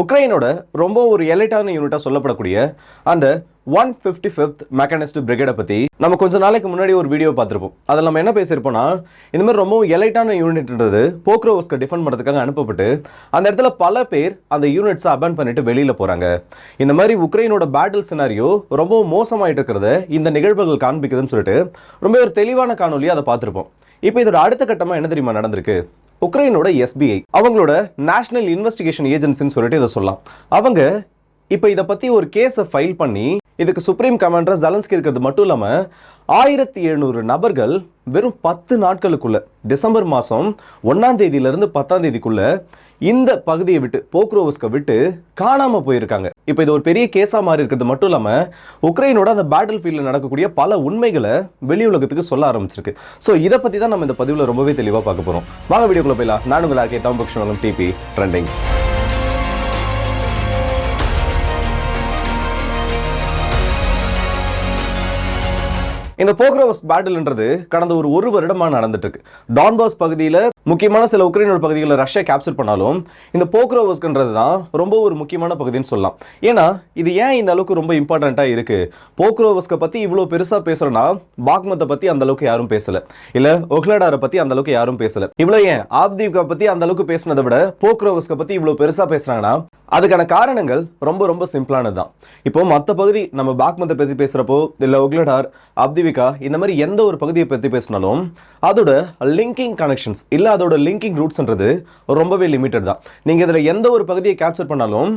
உக்ரைனோட ரொம்ப ஒரு எலைட்டான யூனிட்டாக சொல்லப்படக்கூடிய அந்த ஒன் ஃபிஃப்டி ஃபிஃப்த் மெக்கானிஸ்ட் பிரிகேடை பற்றி நம்ம கொஞ்ச நாளைக்கு முன்னாடி ஒரு வீடியோ பார்த்துருப்போம். அதில் நம்ம என்ன பேசியிருப்போம்னா இந்த மாதிரி ரொம்ப எலைட்டான யூனிட்ன்றது போக்ரோவஸ்க்கு டிஃபெண்ட் பண்ணுறதுக்காக அனுப்பப்பட்டு அந்த இடத்துல பல பேர் அந்த யூனிட்ஸை அபேன் பண்ணிட்டு வெளியில் போகிறாங்க இந்த மாதிரி உக்ரைனோட பேட்டில் சினாரியோ ரொம்ப மோசமாயிட்டு இருக்கிறத இந்த நிகழ்வுகள் காண்பிக்குதுன்னு சொல்லிட்டு ரொம்ப ஒரு தெளிவான காணொலியை அதை பார்த்துருப்போம். இப்போ இதோட அடுத்த கட்டமாக என்ன தெரியுமா நடந்திருக்கு? உக்ரைனோட எஸ்பிஐ அவங்களோட நேஷனல் இன்வெஸ்டிகேஷன் ஏஜென்சின்னு சொல்லிட்டு இதை சொல்லலாம். அவங்க இப்போ இதை பற்றி ஒரு கேஸை ஃபைல் பண்ணி இதுக்கு சுப்ரீம் கமாண்டர் ஜலன்ஸ்கி இருக்கிறது மட்டும் இல்லாமல் ஆயிரத்தி எழுநூறு நபர்கள் வெறும் பத்து நாட்களுக்குள்ள டிசம்பர் மாதம் ஒன்றாம் தேதியிலிருந்து பத்தாம் தேதிக்குள்ள இந்த பகுதியை விட்டு போக்ரோவஸ்கை விட்டு காணாமல் போயிருக்காங்க. இப்போ இது ஒரு பெரிய கேஸாக மாறி இருக்கிறது மட்டும் இல்லாமல் உக்ரைனோட அந்த பேட்டில் ஃபீல்டில் நடக்கக்கூடிய பல உண்மைகளை வெளி உலகத்துக்கு சொல்ல ஆரம்பிச்சிருக்கு. ஸோ இதை பற்றி தான் நம்ம இந்த பதிவில் ரொம்பவே தெளிவாக பார்க்க போகிறோம் வாங்க வீடியோக்குள்ள போயிடலாம். நான் உங்கள் தாம்பக்ஷன் டிபி ட்ரெண்டிங்ஸ் இந்த போக்ரோவஸ் பேட்டில்ன்றது கடந்த ஒரு ஒரு வருடமா நடந்துட்டு இருக்கு டான்பாஸ் பகுதியில் முக்கியமான சில உக்ரைனோட பகுதிகளை ரஷ்யா கேப்சர் பண்ணாலும் இந்த போக்ரோவஸ்ன்றது தான் ரொம்ப ஒரு முக்கியமான பகுதின்னு சொல்லலாம். ஏன்னா இது ஏன் இந்த அளவுக்கு ரொம்ப இம்பார்ட்டண்ட்டாக இருக்கு? போக்ரோவஸ்க்கை பற்றி இவ்வளோ பெருசாக பேசுகிறோன்னா பாக்மத்தை பற்றி அந்த அளவுக்கு யாரும் பேசல. இல்லை ஒக்லடாரை பற்றி அந்த அளவுக்கு யாரும் பேசல. இவ்வளோ ஏன்? ஆப்தீவ்கா பற்றி அந்த அளவுக்கு பேசினதை விட போக்ரோவஸ்க்கை பற்றி இவ்வளோ பெருசாக பேசுகிறாங்கன்னா அதுக்கான காரணங்கள் ரொம்ப ரொம்ப சிம்பிளானது தான் இப்போ மற்ற பகுதி நம்ம பாக்மத்தை பற்றி பேசுகிறப்போ இல்லை ஒக்லடார் ஸ்பெசிஃபிக்காக இந்த மாதிரி எந்த ஒரு பகுதியை பற்றி பேசினாலும் அதோட லிங்கிங் கனெக்ஷன்ஸ் இல்லை அதோட லிங்கிங் ரூட்ஸ்ன்றது ரொம்பவே லிமிட்டட் தான். நீங்கள் இதில் எந்த ஒரு பகுதியை கேப்சர் பண்ணாலும்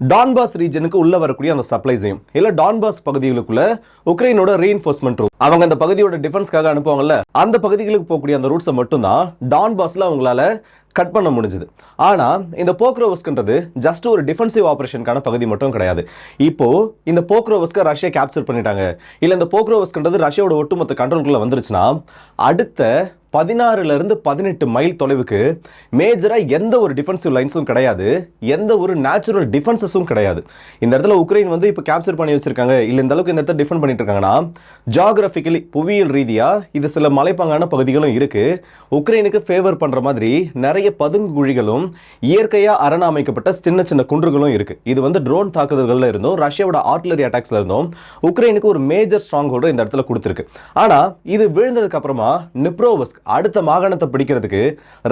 டான்பாஸ் ரீஜனுக்கு உள்ள வரக்கூடிய அந்த சப்ளைஸையும் இல்லை டான்பாஸ் பகுதிகளுக்குள்ள உக்ரைனோட ரீஎன்ஃபோர்ஸ்மெண்ட் ரூட் அவங்க அந்த பகுதியோட டிஃபென்ஸ்க்காக அனுப்புவாங்கல்ல அந்த பகுதிகளுக்கு போகக்கூடிய அந்த ரூட்ஸை மட்டும்தான் டான்பாஸ்ல அவங்களால கட் பண்ண முடிஞ்சது. ஆனால் இந்த போக்ரோவஸ்க்குன்றது ஜஸ்ட் ஒரு டிஃபென்சிவ் ஆப்ரேஷனுக்கான பகுதி மட்டும் கிடையாது. இப்போது இந்த போக்ரோவஸ்க்கு ரஷ்யா கேப்சர் பண்ணிட்டாங்க. இல்லை இந்த போக்ரோவஸ்க்குன்றது ரஷ்யாவோட ஒட்டுமொத்த கண்ட்ரோல்குள்ளே வந்துருச்சுன்னா அடுத்த பதினாறுலேருந்து பதினெட்டு மைல் தொலைவுக்கு மேஜராக எந்த ஒரு டிஃபென்சிவ் லைன்ஸும் கிடையாது. எந்த ஒரு நேச்சுரல் டிஃபென்சஸும் கிடையாது. இந்த இடத்துல உக்ரைன் வந்து இப்போ கேப்சர் பண்ணி வச்சிருக்காங்க. இல்லை இந்த அளவுக்கு இந்த இடத்துல டிஃபெண்ட் பண்ணிட்டு இருக்காங்கன்னா புவியியல் ரீதியாக இது சில மலைப்பாங்கான பகுதிகளும் இருக்குது உக்ரைனுக்கு ஃபேவர் பண்ணுற மாதிரி நிறைய பதுங்குழிகளும் இயற்கையாக அரண அமைக்கப்பட்ட சின்ன சின்ன குன்றுகளும் இருக்குது இது வந்து ட்ரோன் தாக்குதல்களில் இருந்தும் ரஷ்யாவோட ஆர்ட்லரி அட்டாக்ஸில் இருந்தும் உக்ரைனுக்கு ஒரு மேஜர் ஸ்ட்ராங் ஹோல்டர் இந்த இடத்துல கொடுத்துருக்கு. ஆனால் இது விழுந்ததுக்கு அப்புறமா நிப்ரோவஸ்க் அடுத்த மாகாணத்தை பிடிக்கிறதுக்கு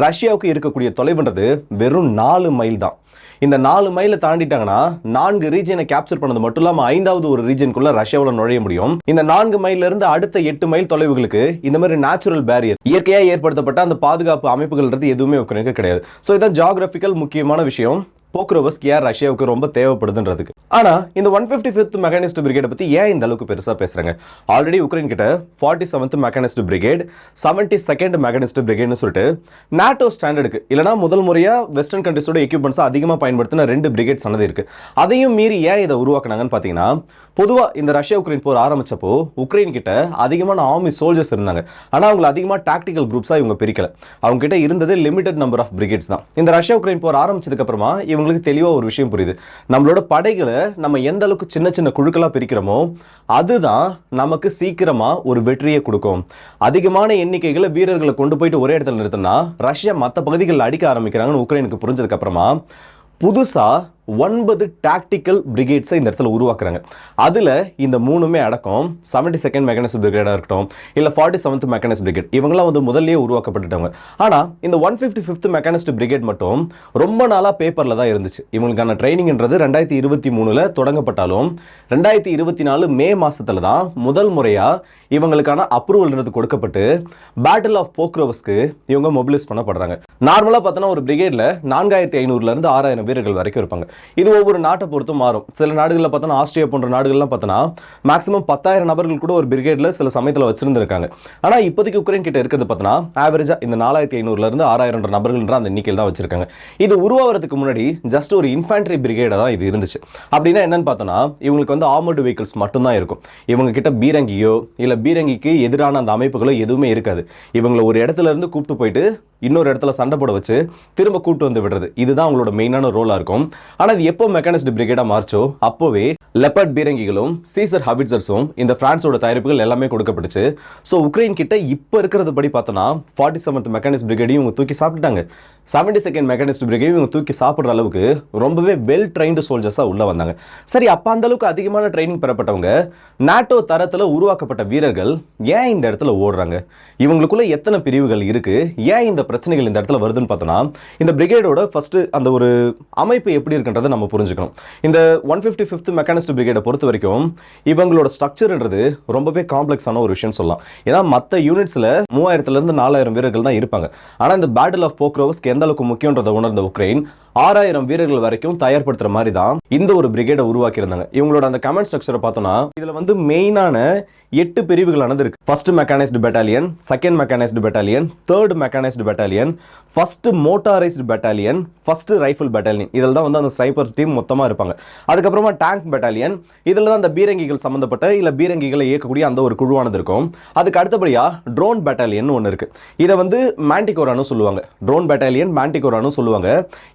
ரஷ்யாவுக்கு இருக்கக்கூடிய தொலைவுன்றது வெறும் நாலு மைல் தான். இந்த நாலு மைலை தாண்டிட்டாங்கன்னா நான்கு ரீஜனை கேப்சர் பண்ணது மட்டும் இல்லாமல் ஐந்தாவது ஒரு ரீஜனுக்குள்ள ரஷ்யாவில் நுழைய முடியும். இந்த நான்கு மைல்ல இருந்து அடுத்த எட்டு மைல் தொலைவுகளுக்கு இந்த மாதிரி நேச்சுரல் பேரியர் இயற்கையாக ஏற்படுத்தப்பட்ட அந்த பாதுகாப்பு அமைப்புகள்ன்றது எதுவுமே உக்ரைனுக்கு கிடையாது. ஸோ இதான் ஜாகிரபிக்கல் முக்கியமான விஷயம். போக்ரோவஸ்க் ஏன் ரஷ்யாவுக்கு ரொம்ப தேவைப்படுதுன்றதுக்கு. ஆனா இந்த one fifty fifth mechanised brigade பற்றி ஏன் இந்த அளவுக்கு பெருசாக பேசுகிறாங்க ஆல்ரெடி உக்ரைன் கிட்ட forty seventh mechanised brigade seventy second mechanised பிரிகேட்னு சொல்லிட்டு நாட்டோ ஸ்டாண்டர்டுக்கு இல்லைனா முதல் முறையாக வெஸ்டர்ன் கண்ட்ரிஸோட எக்யூப்மெண்ட்ஸ் அதிகமாக பயன்படுத்தின ரெண்டு பிரிகேட் சொன்னது இருக்கு. அதையும் மீறி ஏன் இதை உருவாக்குனாங்கன்னு பார்த்தீங்கன்னா பொதுவாக இந்த ரஷ்யா உக்ரைன் போர் ஆரம்பித்தப்போ உக்ரைன் கிட்ட அதிகமான ஆர்மி சோல்ஜர்ஸ் இருந்தாங்க. ஆனா அவங்களை அதிகமாக டாக்டிக்கல் குரூப்ஸாக இவங்க பிரிக்கலை. அவங்க கிட்ட இருந்தது லிமிடெட் நம்பர் ஆஃப் பிரிகேட்ஸ் தான். இந்த ரஷ்யா உக்ரைன் போர் ஆரம்பிச்சதுக்கப்புறமா இவங்க இவங்களுக்கு தெளிவா ஒரு விஷயம் புரியுது. நம்மளோட படைகளை நம்ம எந்த அளவுக்கு சின்ன சின்ன குழுக்களா பிரிக்கிறோமோ அதுதான் நமக்கு சீக்கிரமா ஒரு வெற்றியை கொடுக்கும். அதிகமான எண்ணிக்கைகளை வீரர்களை கொண்டு போயிட்டு ஒரே இடத்துல நிறுத்தினா ரஷ்யா மற்ற பகுதிகளில் அடிக்க ஆரம்பிக்கிறாங்கன்னு உக்ரைனுக்கு புரிஞ்சதுக்கப்புறமா புதுசாக ஒன்பது டாக்டிக்கல் பிரிகேட்ஸை இந்த இடத்துல உருவாக்குறாங்க. அதில் இந்த மூணுமே அடக்கம் செவன்டி செகண்ட் மெக்கானிஸ் பிரிகேடாக இருக்கட்டும் இல்லை ஃபார்ட்டி செவன்த் மெக்கானிஸ் பிரிகேட் இவங்களாம் வந்து முதல்லயே உருவாக்கப்பட்டுட்டவங்க. ஆனால் இந்த one fifty fifth mechanised brigade மட்டும் ரொம்ப நாளாக பேப்பரில் தான் இருந்துச்சு. இவங்களுக்கான ட்ரைனிங்ன்றது ரெண்டாயிரத்தி இருபத்தி மூணில் தொடங்கப்பட்டாலும் ரெண்டாயிரத்தி இருபத்தி நாலு மே மாதத்தில் தான் முதல் முறையாக இவங்களுக்கான அப்ரூவல்ன்றது கொடுக்கப்பட்டு பேட்டில் ஆஃப் போக்ரோவஸ்க்கு இவங்க மொபிலைஸ் பண்ணப்படுறாங்க. நார்மலாக பார்த்தோன்னா ஒரு பிரிகேடில் நான்காயிரத்தி ஐநூறுலேருந்து ஆறாயிரம் வீரர்கள் வரைக்கும் இருப்பாங்க. இது ஒவ்வொரு நாட்டை பொறுத்தும் மாறும். சில நாடுகளில் பார்த்தோன்னா ஆஸ்திரியா போன்ற நாடுகள்லாம் பார்த்தோன்னா மேக்ஸிமம் பத்தாயிரம் நபர்கள் கூட ஒரு பிரிகேடில் சில சமயத்தில் வச்சிருந்திருக்காங்க. ஆனால் இப்போதைக்கு உக்ரைன் கிட்ட இருக்கிறது பார்த்தோன்னா ஆவரேஜாக இந்த நாலாயிரத்தி ஐநூறுலேருந்து ஆறாயிரம் நபர்கள்ன்ற அந்த எண்ணிக்கையில் தான் வச்சிருக்காங்க. இது உருவாகிறதுக்கு முன்னாடி ஜஸ்ட் ஒரு இன்ஃபேண்ட்ரி பிரிகேடாக தான் இது இருந்துச்சு. அப்படின்னா என்னன்னு பார்த்தோன்னா இவங்களுக்கு வந்து ஆர்மர்டு வெஹிக்கிள்ஸ் மட்டும்தான் இருக்கும். இவங்க கிட்ட பீரங்கியோ இல்லை பீரங்கிக்கு எதிரான அந்த அமைப்புகளோ எதுவுமே இருக்காது. இவங்களை ஒரு இடத்துல இருந்து கூப்பிட்டு போயிட்டு இன்னொரு இடத்துல சண்டை போட வச்சு திரும்ப கூட்டு வந்து விடுறது. இதுதான் அவங்களோட மெயினான ரோலாக இருக்கும். ஆனால் இது எப்போ மெக்கானிஸ்ட் பிரிகேடாக மாறிச்சோ? அப்போவே லெப்பர்ட் பீரங்கிகளும் சீசர் ஹபிட்சர்ஸும் இந்த பிரான்ஸோட தயாரிப்புகள் எல்லாமே கொடுக்கப்பட்டுச்சு. ஸோ உக்ரைன் கிட்ட இப்போ இருக்கிறது படி பார்த்தோன்னா ஃபார்ட்டி செவன்த் மெக்கானிஸ்ட் பிரிகேடையும் இவங்க தூக்கி சாப்பிட்டுட்டாங்க. செவன்டி செகண்ட் மெக்கானிஸ்ட் பிரிகேடையும் இவங்க தூக்கி சாப்பிட்ற அளவுக்கு ரொம்பவே வெல் ட்ரைன்டு சோல்ஜர்ஸாக உள்ளே வந்தாங்க. சரி அப்போ அந்த அளவுக்கு அதிகமான ட்ரைனிங் பெறப்பட்டவங்க நாட்டோ தரத்தில் உருவாக்கப்பட்ட வீரர்கள் ஏன் இந்த இடத்துல ஓடுறாங்க? இவங்களுக்குள்ள எத்தனை பிரிவுகள் இருக்குது ஏன் இந்த பிரச்சனைகள் இந்த இடத்துல வருதுன்னு பார்த்தோன்னா இந்த பிரிகேடோட ஃபஸ்ட்டு அந்த ஒரு அமைப்பு எப்படி இருக்குன்றதை நம்ம புரிஞ்சுக்கணும். இந்த ஒன் ஃபிஃப்டி ஃபிஃப்த் மெக்கானிஸ்ட் பிரிகேடை பொறுத்த வரைக்கும் இவங்களோட ஸ்ட்ரக்சர்ன்றது ரொம்பவே காம்ப்ளெக்ஸான ஒரு விஷயம் சொல்லலாம். ஏன்னா மற்ற யூனிட்ஸில் மூவாயிரத்துலேருந்து நாலாயிரம் வீரர்கள் தான் இருப்பாங்க. ஆனால் இந்த பேட்டில் ஆஃப் போக்ரோவஸ்க்கு எந்த அளவுக்கு முக்கியன்றதை உணர்ந்த உக்ரைன் ஆறாயிரம் வீரர்கள் வரைக்கும் தயார்படுத்துற மாதிரி தான் இந்த ஒரு பிரிகேடை உருவாக்கியிருந்தாங்க. இவங்களோட அந்த கமெண்ட் ஸ்ட்ரக்சரை பார்த்தோம்னா இதுல வந்து மெயினான எட்டு பிரிவுகளானது இருக்கு first mechanised battalion second mechanised battalion third mechanised battalion first motorised battalion first rifle battalion இதில் தான் வந்து அந்த சைபர்ஸ் டீம் மொத்தமாக இருப்பாங்க. அதுக்கப்புறமா டேங்க் பெட்டாலியன் இதில் தான் அந்த பீரங்கிகள் சம்மந்தப்பட்ட இல்லை பீரங்கிகளை இயக்கக்கூடிய அந்த ஒரு குழுவானது இருக்கும். அதுக்கு அடுத்தபடியாக ட்ரோன் பெட்டாலியன் ஒன்று இருக்கு. இதை வந்து மேண்டிகோரானு சொல்லுவாங்க. ட்ரோன் பெட்டாலியன் மேண்டிகோரானு சொல்லுவாங்க.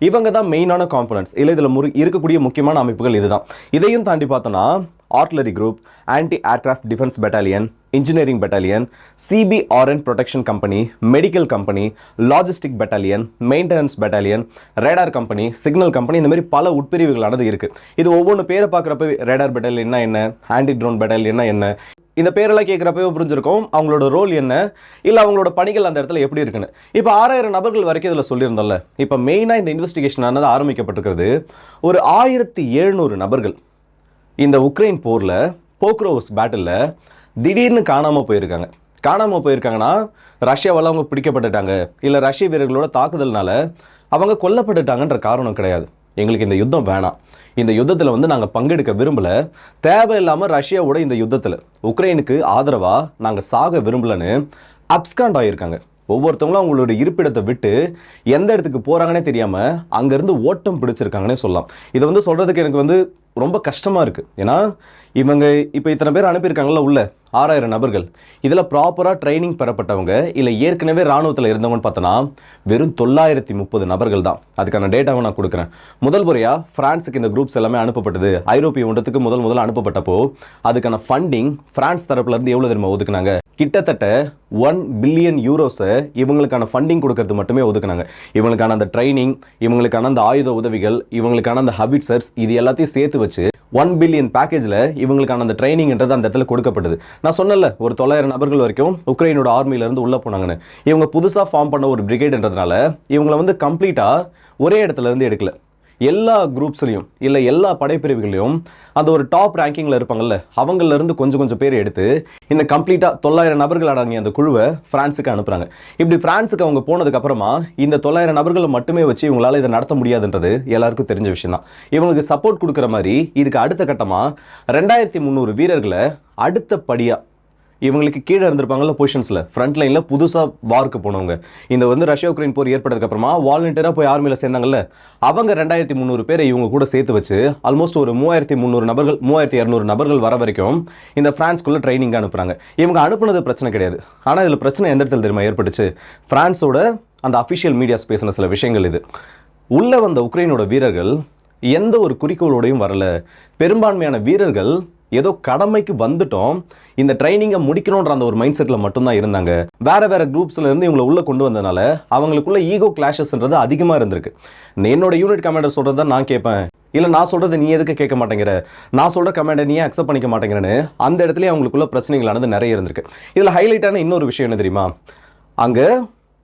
இவங்க தான் மெயினான காம்பனன்ட்ஸ் இல்லை இதில் முரு இருக்கக்கூடிய முக்கியமான அமைப்புகள் இதுதான். இதையும் தாண்டி பார்த்தோன்னா artillery group anti aircraft defence battalion engineering battalion CBRN protection company medical company logistic battalion maintenance battalion radar company signal company இந்த மாதிரி பல உட்பிரிவுகளானது இருக்கு. இது ஒவ்வொன்று பேரை பார்க்குறப்ப ரேடார் பெட்டாலியன் என்ன? ஆன்டி ட்ரோன் பெட்டாலியன் என்ன? இந்த பேரெல்லாம் கேட்குறப்பவே புரிஞ்சிருக்கும். அவங்களோட ரோல் என்ன? இல்லை அவங்களோட பணிகள் அந்த இடத்துல எப்படி இருக்குன்னு. இப்போ ஆறாயிரம் நபர்கள் வரைக்கும் இதில் சொல்லியிருந்தோம்ல. இப்போ மெயினாக இந்த இன்வெஸ்டிகேஷன் ஆனது ஆரம்பிக்கப்பட்டிருக்கிறது. ஒரு ஆயிரத்தி எழுநூறு நபர்கள். இந்த உக்ரைன் போரில் போக்ரோவஸ் பேட்டிலில் திடீர்னு காணாமல் போயிருக்காங்க. காணாமல் போயிருக்காங்கன்னா ரஷ்யாவால் அவங்க பிடிக்கப்பட்டுட்டாங்க. இல்லை ரஷ்ய வீரர்களோட தாக்குதல்னால அவங்க கொல்லப்பட்டுட்டாங்கன்ற காரணம் கிடையாது. எங்களுக்கு இந்த யுத்தம் வேணாம். இந்த யுத்தத்தில் வந்து நாங்கள் பங்கெடுக்க விரும்பல. தேவையில்லாமல் ரஷ்யாவோட இந்த யுத்தத்தில் உக்ரைனுக்கு ஆதரவாக நாங்கள் சாக விரும்பலன்னு அப்ஸ்காண்ட் ஆகியிருக்காங்க ஒவ்வொருத்தவங்களும் அவங்களோட இருப்பிடத்தை விட்டு எந்த இடத்துக்கு போகிறாங்கன்னே தெரியாமல் அங்கேருந்து ஓட்டம் பிடிச்சிருக்காங்கன்னே சொல்லலாம். இதை வந்து சொல்கிறதுக்கு எனக்கு வந்து ரொம்ப கஷ்டமாக இருக்குது ஏன்னா இவங்க இப்போ இத்தனை பேர் அனுப்பியிருக்காங்களா உள்ள. ஆறாயிரம் நபர்கள். இதில் ப்ராப்பராக ட்ரைனிங் பெறப்பட்டவங்க இல்லை ஏற்கனவே ராணுவத்தில் இருந்தவங்கன்னு பார்த்தோன்னா வெறும் தொள்ளாயிரத்தி முப்பது நபர்கள் தான். அதுக்கான டேட்டாவை நான் கொடுக்குறேன். முதல் முறையாக ஃப்ரான்ஸுக்கு இந்த குரூப்ஸ் எல்லாமே அனுப்பப்பட்டது. ஐரோப்பிய ஒன்றத்துக்கு முதல் முதல்ல அனுப்பப்பட்டப்போ அதுக்கான ஃபண்டிங் ஃப்ரான்ஸ் தரப்புலேருந்து எவ்வளோ தெரியுமா ஒதுக்குனாங்க? கிட்டத்தட்ட ஒன் பில்லியன் யூரோஸை இவங்களுக்கான ஃபண்டிங் கொடுக்கறது மட்டுமே ஒதுக்குனாங்க. இவங்களுக்கான அந்த ட்ரைனிங் இவங்களுக்கான அந்த ஆயுத உதவிகள் இவங்களுக்கான அந்த ஹபிட்சர்ஸ் இது எல்லாத்தையும் சேர்த்து வச்சு ஒன் பில்லியன் பேக்கேஜில் இவங்களுக்கான அந்த ட்ரைனிங்ன்றது அந்த இடத்துல கொடுக்கப்பட்டது. நான் சொன்னல ஒரு தொள்ளாயிரம் நபர்கள் வரைக்கும் உக்ரைனோட ஆர்மியிலேருந்து உள்ளே போனாங்கன்னு. இவங்க புதுசாக ஃபார்ம் பண்ண ஒரு பிரிகேடுன்றதுனால இவங்களை வந்து கம்ப்ளீட்டாக ஒரே இடத்துல இருந்து எடுக்கல. எல்லா குரூப்ஸ்லையும் இல்லை எல்லா படைப்பிரிவுகளையும் அந்த ஒரு டாப் ரேங்கிங்கில் இருப்பாங்கல்ல அவங்களிருந்து கொஞ்சம் கொஞ்சம் பேர் எடுத்து இந்த கம்ப்ளீட்டாக தொள்ளாயிரம் நபர்கள் அடங்கிய அந்த குழுவை ஃப்ரான்ஸுக்கு அனுப்புகிறாங்க இப்படி ஃப்ரான்ஸுக்கு அவங்க போனதுக்கப்புறமா இந்த தொள்ளாயிரம் நபர்களை மட்டுமே வச்சு இவங்களால் இதை நடத்த முடியாதுன்றது எல்லாருக்கும் தெரிஞ்ச விஷயம் தான் இவங்களுக்கு சப்போர்ட் கொடுக்குற மாதிரி இதுக்கு அடுத்த கட்டமாக ரெண்டாயிரத்தி முந்நூறு வீரர்களை அடுத்த படியாக இவங்களுக்கு கீழே இருந்திருப்பாங்கல்ல பொசிஷன்ஸில் ஃப்ரண்ட் லைனில் புதுசாக வார்க்கு போனவங்க. இந்த வந்து ரஷ்யா உக்ரைன் போர் ஏற்பட்டதுக்கப்புறமா வாலண்டியராக போய் ஆர்மியில் சேர்ந்தாங்கல்ல. அவங்க ரெண்டாயிரத்தி முந்நூறு பேரை இவங்க கூட சேர்த்து வச்சு ஆல்மோஸ்ட் ஒரு மூவாயிரத்தி முந்நூறு நபர்கள் மூவாயிரத்தி இரநூறு நபர்கள் வர வரைக்கும் இந்த ஃப்ரான்ஸ்குள்ளே ட்ரைனிங் அனுப்புகிறாங்க இவங்க அனுப்புனது பிரச்சனை கிடையாது. ஆனால் இதில் பிரச்சனை எந்த இடத்துல தெரியுமா ஏற்பட்டுச்சு? ஃப்ரான்ஸோட அந்த அஃபிஷியல் மீடியாஸ் பேசின சில விஷயங்கள் இது. உள்ளே வந்த உக்ரைனோட வீரர்கள் எந்த ஒரு குறிக்கோளோடையும் வரல. பெரும்பான்மையான வீரர்கள் ஏதோ கடமைக்கு வந்துட்டோம். இந்த ட்ரைனிங்கை முடிக்கணுன்ற அந்த ஒரு மைண்ட் செட்டில் மட்டும்தான் இருந்தாங்க. வேறு வேறு குரூப்ஸில் இருந்து இவங்களை உள்ளே கொண்டு வந்ததுனால அவங்களுக்குள்ள ஈகோ கிளாஷஸ்ன்றது அதிகமாக இருந்திருக்கு. என்னோட யூனிட் கமாண்டர் சொல்கிறது தான் நான் கேட்பேன். இல்லை நான் சொல்கிறது நீ எதுக்கு கேட்க மாட்டேங்கிற? நான் சொல்கிற கமெண்டை நீ அக்செப்ட் பண்ணிக்க மாட்டேங்கிறேன்னு அந்த இடத்துலயே அவங்களுக்குள்ள பிரச்சனைகளானது நிறைய இருந்திருக்கு. இதில் ஹைலைட்டான இன்னொரு விஷயம் என்ன தெரியுமா? அங்கே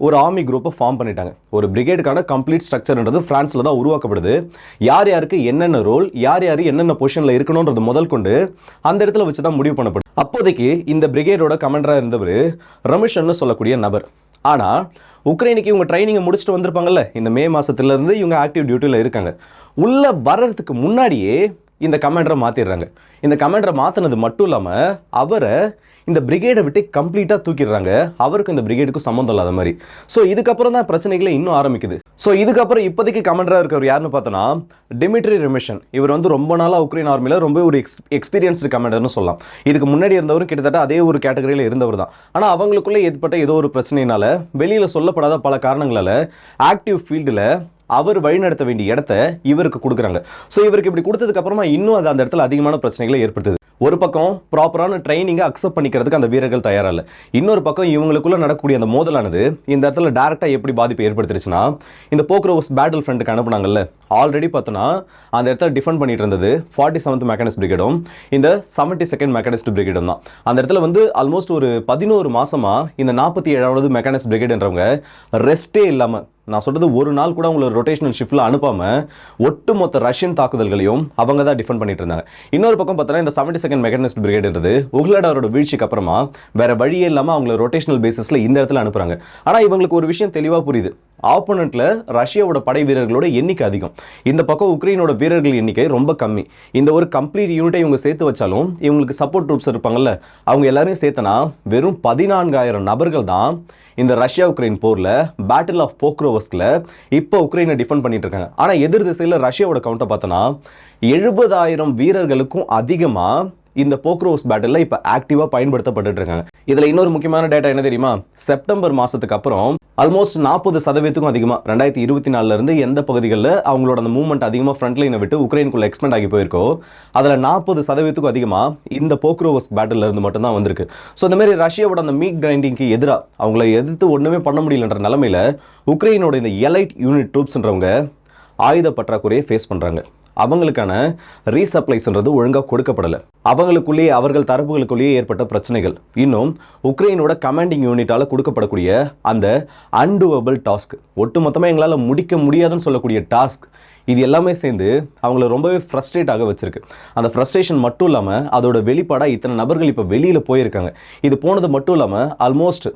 ஒரு ஆர்மி குரூப்பை ஃபார்ம் பண்ணிட்டாங்க. ஒரு பிரிகேடுக்கான கம்ப்ளீட் ஸ்ட்ரக்சர்ன்றது ஃப்ரான்ஸில் தான் உருவாக்கப்படுது. யார் யாருக்கு என்னென்ன ரோல் யார் யார் என்னென்ன பொசிஷனில் இருக்கணுன்றது முதல் கொண்டு அந்த இடத்துல வச்சு தான் முடிவு பண்ணப்படும். அப்போதைக்கு இந்த பிரிகேடோட கமாண்டராக இருந்தவர் ரமிஷன்னு சொல்லக்கூடிய நபர். ஆனால் உக்ரைனுக்கு இவங்க ட்ரைனிங்கை முடிச்சுட்டு வந்திருப்பாங்கல்ல இந்த மே மாதத்துலேருந்து இவங்க ஆக்டிவ் டியூட்டியில் இருக்காங்க. உள்ளே வர்றதுக்கு முன்னாடியே இந்த கமாண்டரை மாற்றிடுறாங்க இந்த கமாண்டரை மாற்றினது மட்டும் இல்லாமல் அவரை இந்த பிரிகேடை விட்டு கம்ப்ளீட்டாக தூக்கிடுறாங்க. அவருக்கு இந்த பிரிகேடுக்கும் சம்மந்தம் இல்லாத மாதிரி. ஸோ இதுக்கப்புறம் தான் பிரச்சனைகளே இன்னும் ஆரம்பிக்குது. ஸோ இதுக்கப்புறம் இப்போதைக்கு கமாண்டராக இருக்கிறவர் யாருன்னு பார்த்தோன்னா டிமிட்ரி ரெமிஷன் இவர் வந்து ரொம்ப நாளாக உக்ரைன் ஆர்மியில் ரொம்ப ஒரு எக்ஸ் எக்ஸ்பீரியன்ஸ்டு கமாண்டர்னு சொல்லலாம். இதுக்கு முன்னாடி இருந்தவரும் கிட்டத்தட்ட அதே ஒரு கேட்டகரியில் இருந்தவர் தான். ஆனால் அவங்களுக்குள்ளே ஏற்பட்ட ஏதோ ஒரு பிரச்சனையினால வெளியில் சொல்லப்படாத பல காரணங்களால் ஆக்டிவ் ஃபீல்டில் அவர் வழிநடத்த வேண்டிய இடத்த இவருக்கு கொடுக்குறாங்க. ஸோ இவருக்கு இப்படி கொடுத்ததுக்கு அப்புறமா இன்னும் அது அந்த இடத்துல அதிகமான பிரச்சனைகளை ஏற்படுத்துது. ஒரு பக்கம் ப்ராப்பரான ட்ரைனிங்கை அக்செப்ட் பண்ணிக்கிறதுக்கு அந்த வீரர்கள் தயாராக இல்லை. இன்னொரு பக்கம் இவங்களுக்குள்ள நடக்கக்கூடிய அந்த மோதலானது இந்த இடத்துல டேரெக்டாக எப்படி பாதிப்பு ஏற்படுத்திருச்சுன்னா இந்த போக்ரோஸ் பேட்டில் ஃப்ரண்ட்டுக்கு அனுப்புனாங்கல்ல ஆல்ரெடி பார்த்தோன்னா அந்த இடத்துல டிஃபெண்ட் பண்ணிட்டு இருந்தது ஃபார்ட்டி செவன்த் மெக்கானிஸ்ட் பிரிகேடும் இந்த செவன்ட்டி செகண்ட் மெக்கானிஸ்ட் பிரிகேடும் தான். அந்த இடத்துல வந்து ஆல்மோஸ்ட் ஒரு பதினோரு மாதமாக இந்த நாற்பத்தி ஏழாவது மெக்கானிஸ்ட் பிரிகேடுன்றவங்க ரெஸ்ட்டே இல்லாமல் நான் சொல்றது ஒரு நாள் கூட உங்களை ரொட்டேஷனல் ஷிஃப்ட்ல அனுப்பாம ஒட்டுமொத்த ரஷ்யன் தாக்குதல்களையும் அவங்க தான் டிஃபெண்ட் பண்ணிட்டு இருந்தாங்க. இன்னொரு பக்கம் பார்த்தோன்னா இந்த செவன்டி செகண்ட் மெக்கானிஸ்ட் பிரிகேட்ன்றது உக்லடாரோட வீழ்ச்சிக்கு அப்புறமா வேற வழியே இல்லாமல் அவங்கள ரொட்டேஷனல் பேசிஸ்ல இந்த இடத்துல அனுப்புறாங்க. ஆனால் இவங்களுக்கு ஒரு விஷயம் தெளிவாக புரியுது. ஆப்போனண்ட்ல ரஷ்யாவோட படை வீரர்களோட எண்ணிக்கை அதிகம். இந்த பக்கம் உக்ரைனோட வீரர்கள் எண்ணிக்கை ரொம்ப கம்மி. இந்த ஒரு கம்ப்ளீட் யூனிட்டை இவங்க சேர்த்து வச்சாலும் இவங்களுக்கு சப்போர்ட் ட்ரூப்ஸ் இருப்பாங்கல்ல அவங்க எல்லாரையும் சேர்த்தனா வெறும் பதினான்காயிரம் நபர்கள் தான் இந்த ரஷ்யா உக்ரைன் போர்ல பேட்டில் ஆஃப் போக்ரோவஸ்க்ல இப்போ உக்ரைனை டிஃபெண்ட் பண்ணிட்டு இருக்காங்க. ஆனா எதிர் திசையில ரஷ்யாவோட கவுண்டை பார்த்தோன்னா எழுபதாயிரம் வீரர்களுக்கும் அதிகமாக இந்த போக்ரோஸ் பேட்டில் இப்போ ஆக்டிவாக பயன்படுத்தப்பட்டு இருக்காங்க இதில் இன்னொரு முக்கியமான டேட்டா என்ன தெரியுமா? செப்டம்பர் மாதத்துக்கு அப்புறம் ஆல்மோஸ்ட் நாற்பது சதவீதத்துக்கும் அதிகமாக ரெண்டாயிரத்தி இருபத்தி நாலுல இருந்து எந்த பகுதிகளில் அவங்களோட அந்த மூவ்மெண்ட் அதிகமாக ஃப்ரண்ட் லைனை விட்டு உக்ரைனுக்குள்ளே எக்ஸ்பெண்ட் ஆகி போயிருக்கோ அதில் நாற்பது சதவீதத்துக்கும் அதிகமாக இந்த போக்ரோவஸ் பேட்டில் இருந்து மட்டும்தான் வந்திருக்கு. ஸோ இந்த மாதிரி ரஷ்யாவோட அந்த மீக் கிரைண்டிங்க்கு எதிராக அவங்கள எதிர்த்து ஒன்றுமே பண்ண முடியலன்ற நிலமையில உக்ரைனோட இந்த எலைட் யூனிட் ட்ரூப்ஸ்ன்றவங்க ஆயுத பற்றாக்குறையை ஃபேஸ் பண்ணுறாங்க அவங்களுக்கான ரீசப்ளைஸ்ன்றது ஒழுங்காக கொடுக்கப்படலை. அவங்களுக்குள்ளேயே அவர்கள் தரப்புகளுக்குள்ளேயே ஏற்பட்ட பிரச்சனைகள். இன்னும் உக்ரைனோட கமாண்டிங் யூனிட்டால் கொடுக்கப்படக்கூடிய அந்த அன்டூவபிள் டாஸ்க் ஒட்டுமொத்தமாக எங்களால் முடிக்க முடியாதுன்னு சொல்லக்கூடிய டாஸ்க் இது எல்லாமே சேர்ந்து அவங்கள ரொம்பவே ஃப்ரஸ்ட்ரேட் ஆக வச்சிருக்கு. அந்த ஃப்ரஸ்ட்ரேஷன் மட்டும் இல்லாமல் அதோட வெளிப்பாடாக இத்தனை நபர்கள் இப்போ வெளியில் போயிருக்காங்க. இது போனது மட்டும் இல்லாமல் ஆல்மோஸ்ட்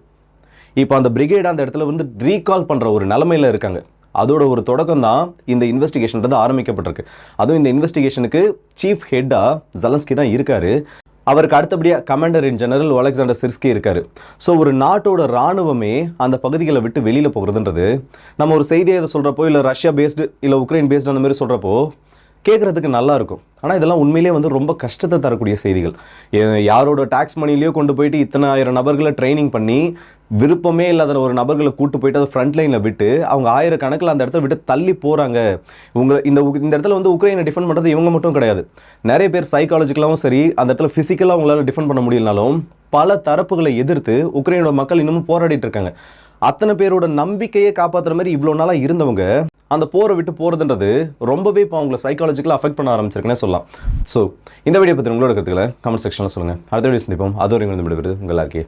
இப்போ அந்த பிரிகேட் அந்த இடத்துல வந்து ரீகால் பண்ணுற ஒரு நிலமையில இருக்காங்க. அதோட ஒரு தொடக்கம் தான் இந்த இன்வெஸ்டிகேஷன்றது ஆரம்பிக்கப்பட்டிருக்கு. அதுவும் இந்த இன்வெஸ்டிகேஷனுக்கு சீஃப் ஹெட்டாக ஜலன்ஸ்கி தான் இருக்காரு. அவருக்கு அடுத்தபடியாக commander in general Alexander Syrskyi இருக்காரு. ஸோ ஒரு நாட்டோட ராணுவமே அந்த பகுதிகளை விட்டு வெளியில் போகிறதுன்றது நம்ம ஒரு செய்தியை இதை சொல்கிறப்போ இல்லை ரஷ்யா பேஸ்டு இல்லை உக்ரைன் பேஸ்டு அந்த மாதிரி சொல்கிறப்போ கேட்குறதுக்கு நல்லாயிருக்கும் ஆனால் இதெல்லாம் உண்மையிலேயே வந்து ரொம்ப கஷ்டத்தை தரக்கூடிய செய்திகள். யாரோட டேக்ஸ் மணிலேயோ கொண்டு போயிட்டு இத்தனை ஆயிரம் நபர்களை ட்ரைனிங் பண்ணி விருப்பமே இல்லாத ஒரு நபர்களை கூட்டு போயிட்டு அதை ஃப்ரண்ட் லைனில் விட்டு அவங்க ஆயிரக்கணக்கில் அந்த இடத்த விட்டு தள்ளி போகிறாங்க இவங்க இந்த உக்- இந்த இடத்துல வந்து உக்ரைனை டிஃபெண்ட் பண்ணுறது இவங்க மட்டும் கிடையாது. நிறைய பேர் சைக்காலஜிக்கலாகவும் சரி அந்த இடத்துல ஃபிசிக்கலாக அவங்களால டிஃபெண்ட் பண்ண முடியலனாலும் பல தரப்புகளை எதிர்த்து உக்ரைனோட மக்கள் இன்னமும் போராடிட்டு இருக்காங்க. அத்தனை பேரோட நம்பிக்கையை காப்பாற்றுற மாதிரி இவ்வளோ நாளாக இருந்தவங்க அந்த போரை விட்டு போகிறதுன்றது ரொம்பவே இப்போ அவங்கள சைக்காலஜிக்கலாக அஃபெக்ட் பண்ண ஆரம்பிச்சிருக்குன்னே சொல்லலாம். ஸோ இந்த வீடியோ பற்றி உங்களோட கருத்துக்களை கமெண்ட் செக்ஷனில் சொல்லுங்கள் அடுத்த வீடியோ சந்திப்போம். அது வரைக்கும் விடுபடுது உங்கள் எல்லாருக்கே